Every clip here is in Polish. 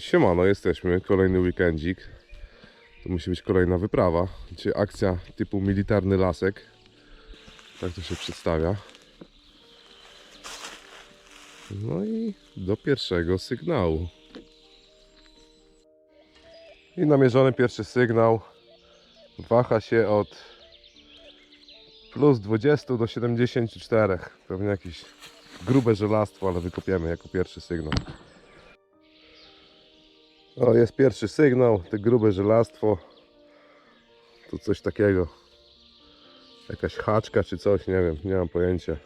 Siemano, jesteśmy. Kolejny weekendzik. To musi być kolejna wyprawa. Czyli akcja typu militarny lasek. Tak to się przedstawia. No i do pierwszego sygnału. I namierzony pierwszy sygnał waha się od plus 20 do 74. Pewnie jakieś grube żelastwo, ale wykopiemy jako pierwszy sygnał. O, jest pierwszy sygnał, te grube żelastwo. Tu coś takiego. Jakaś haczka czy coś, nie wiem, nie mam pojęcia.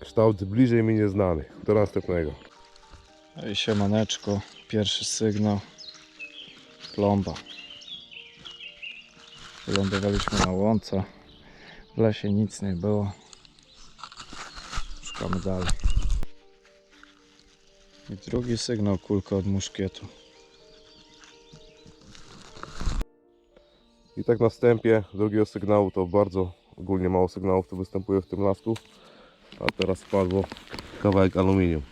Kształt bliżej mi nieznany. Do następnego. No i siemaneczko, pierwszy sygnał. Plomba. Wylądowaliśmy na łące. W lesie nic nie było. Szukamy dalej. I drugi sygnał, kulka od muszkietu. I tak na wstępie drugiego sygnału to bardzo ogólnie mało sygnałów tu występuje w tym lasku. A teraz spadło kawałek aluminium.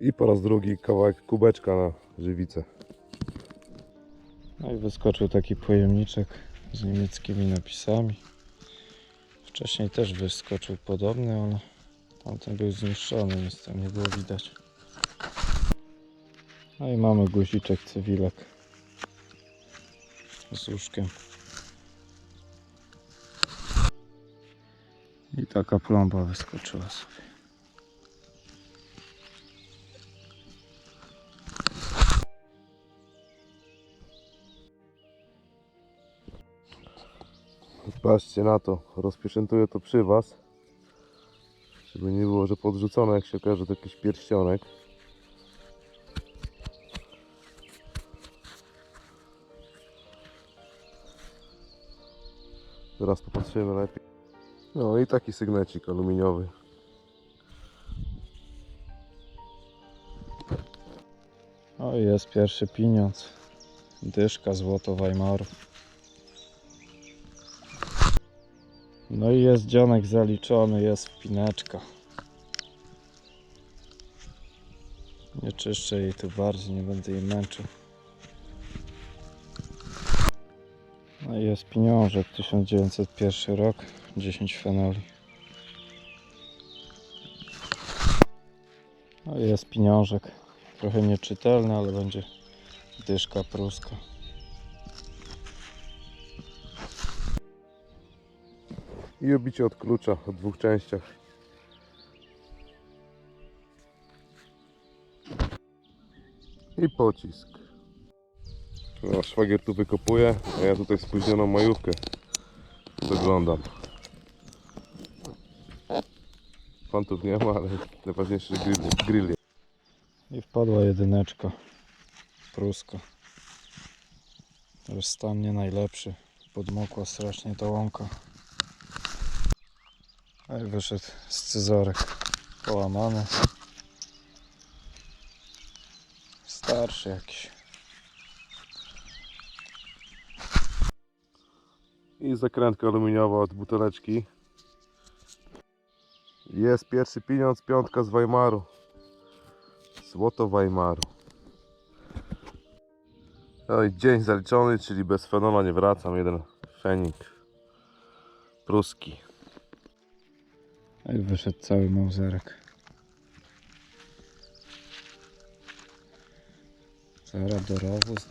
I po raz drugi kawałek kubeczka na żywicę. No i wyskoczył taki pojemniczek z niemieckimi napisami. Wcześniej też wyskoczył podobny, ale tamten był zniszczony, nic tam nie było widać. No i mamy guziczek cywilek z łóżkiem. I taka plomba wyskoczyła sobie. Patrzcie na to, rozpieczętuję to przy Was. Żeby nie było, że podrzucone, jak się okaże, to jakiś pierścionek. Teraz popatrzymy lepiej. No i taki sygnecik aluminiowy. O jest pierwszy pieniądz. Dyszka złoto Weimaru. No i jest dzionek zaliczony, jest wpineczka. Nie czyszczę jej tu bardziej, nie będę jej męczył. No i jest pieniążek, 1901 rok, 10 fenoli. No i jest pieniążek, trochę nieczytelny, ale będzie dyszka pruska. I obicie od klucza w dwóch częściach. I pocisk. No, szwagier tu wykopuje, a ja tutaj spóźnioną majówkę zaglądam. Fantów nie ma, ale najważniejszy grill, grill jest. I wpadła jedyneczka pruska. Już stan nie najlepszy. Podmokła strasznie ta łąka. A i wyszedł scyzorek połamany. Starszy jakiś. I zakrętka aluminiowa od buteleczki. Jest pierwszy pieniądz, piątka z Weimaru. Złoto Weimaru. No i dzień zaliczony, czyli bez fenola nie wracam. Jeden fenik pruski. I wyszedł cały mauzerek. Zaraz do rowu z.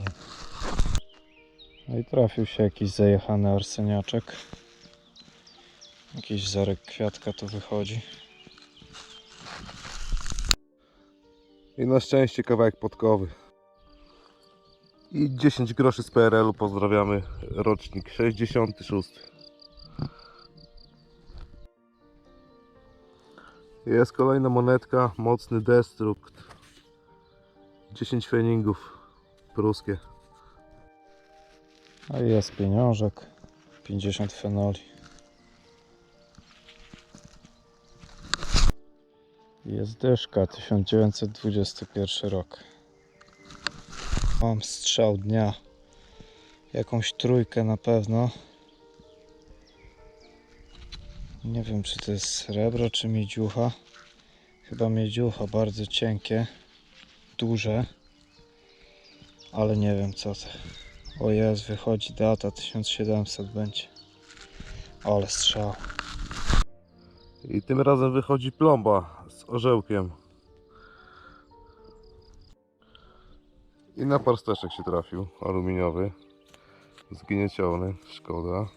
No i trafił się jakiś zajechany arseniaczek. Jakiś zarek kwiatka tu wychodzi. I na szczęście kawałek podkowy. I 10 groszy z PRL-u. Pozdrawiamy. Rocznik 66. Jest kolejna monetka. Mocny destrukt. 10 feningów pruskie. A jest pieniążek. 50 fenoli. Jest dyszka 1921 rok. Mam strzał dnia. Jakąś trójkę na pewno. Nie wiem czy to jest srebro czy miedziucha. Chyba miedziucha, bardzo cienkie, duże, ale nie wiem co to. O jest, wychodzi data 1700 będzie. Ale strzał. I tym razem wychodzi plomba z orzełkiem. I na parsteczek się trafił, aluminiowy, zgnieciony, szkoda.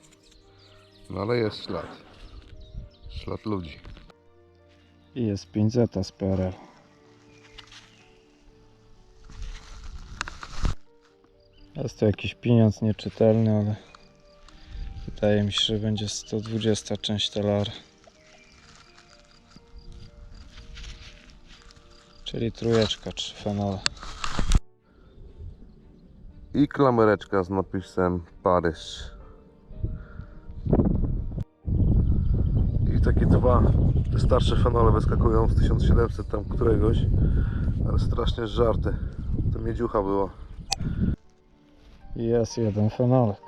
No ale jest ślad. Ślad ludzi. I jest 5 zeta z PRL. Jest to jakiś pieniądz nieczytelny, ale wydaje mi się, że będzie 120 część talara. Czyli trójeczka, trzy fenole. I klamereczka z napisem Paryż. Takie dwa te starsze fenole wyskakują z 1700 tam któregoś, ale strasznie żarte. To miedziucha była. Jest jeden fenolek.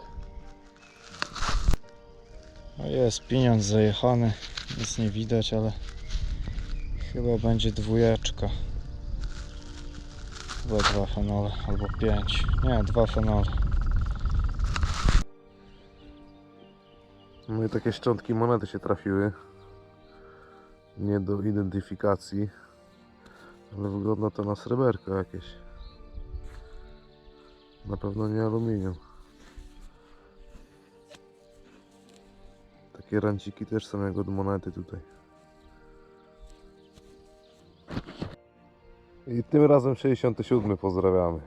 No jest pieniądz zajechany, nic nie widać, ale chyba będzie dwójeczka. Chyba dwa fenole, albo pięć. Nie, dwa fenole. No i takie szczątki monety się trafiły. Nie do identyfikacji. Ale wygląda to na sreberko jakieś. Na pewno nie aluminium. Takie ranciki też są jak od monety tutaj. I tym razem 67 pozdrawiamy.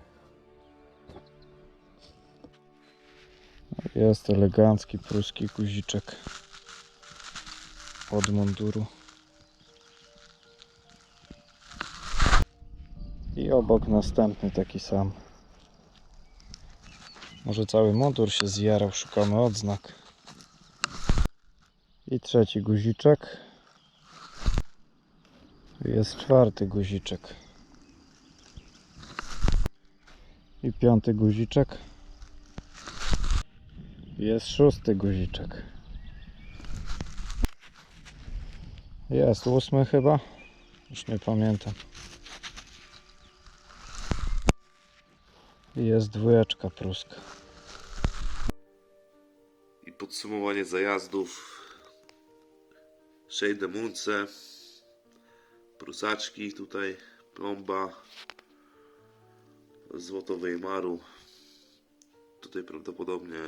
Jest elegancki pruski guziczek od munduru. I obok następny taki sam. Może cały mundur się zjarał, szukamy odznak. I trzeci guziczek. Jest czwarty guziczek. I piąty guziczek. Jest szósty guziczek. Jest ósmy chyba. Już nie pamiętam. I Jest dwójeczka pruska. I podsumowanie zajazdów. Shade Munce, prusaczki tutaj, plomba, złotowej maru. Tutaj prawdopodobnie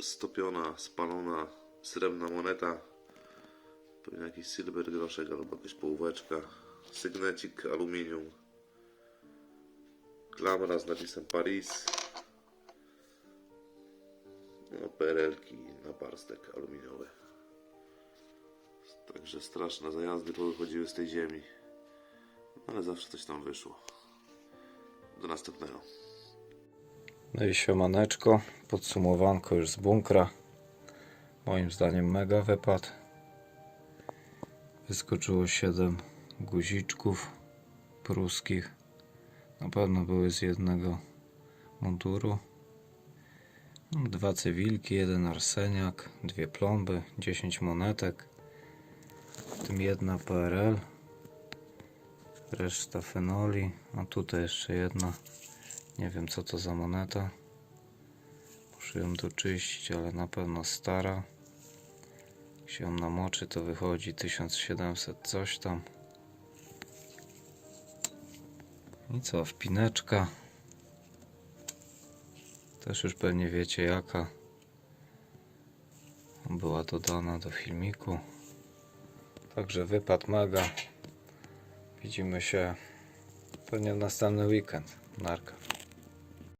stopiona, spalona srebrna moneta. Pewnie jakiś silver groszek albo jakaś połóweczka. Sygnecik aluminium. Klamra z napisem Paris. No, PRL-ki na parstek aluminiowy. Także straszne zajazdy powychodziły z tej ziemi. Ale zawsze coś tam wyszło. Do następnego. No i siemaneczko, podsumowanko już z bunkra. Moim zdaniem mega wypad. Wyskoczyło 7 guziczków pruskich. Na pewno były z jednego munduru. No, Dwa cywilki, jeden arseniak, dwie plomby, 10 monetek. W tym jedna PRL. Reszta fenoli. A tutaj jeszcze jedna. Nie wiem co to za moneta. Muszę ją doczyścić, ale na pewno stara. Jak się ją namoczy, to wychodzi 1700 coś tam. I co, wpineczka. Też już pewnie wiecie jaka. Była dodana do filmiku. Także wypad mega. Widzimy się pewnie w następny weekend. Narka.